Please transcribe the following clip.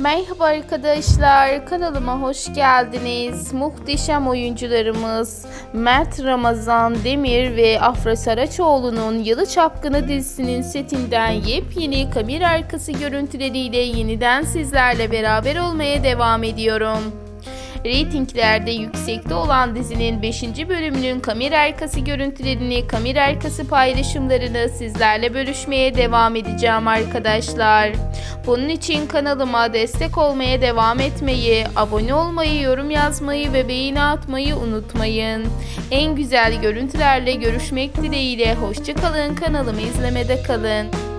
Merhaba arkadaşlar, kanalıma hoş geldiniz. Muhteşem oyuncularımız Mert Ramazan Demir ve Afra Saraçoğlu'nun Yalı Çapkını dizisinin setinden yepyeni kamera arkası görüntüleriyle yeniden sizlerle beraber olmaya devam ediyorum. Reytinglerde yüksekte olan dizinin 5. bölümünün kamera arkası görüntülerini, kamera arkası paylaşımlarını sizlerle bölüşmeye devam edeceğim arkadaşlar. Bunun için kanalıma destek olmaya devam etmeyi, abone olmayı, yorum yazmayı ve beğeni atmayı unutmayın. En güzel görüntülerle görüşmek dileğiyle hoşçakalın kanalımı izlemede kalın.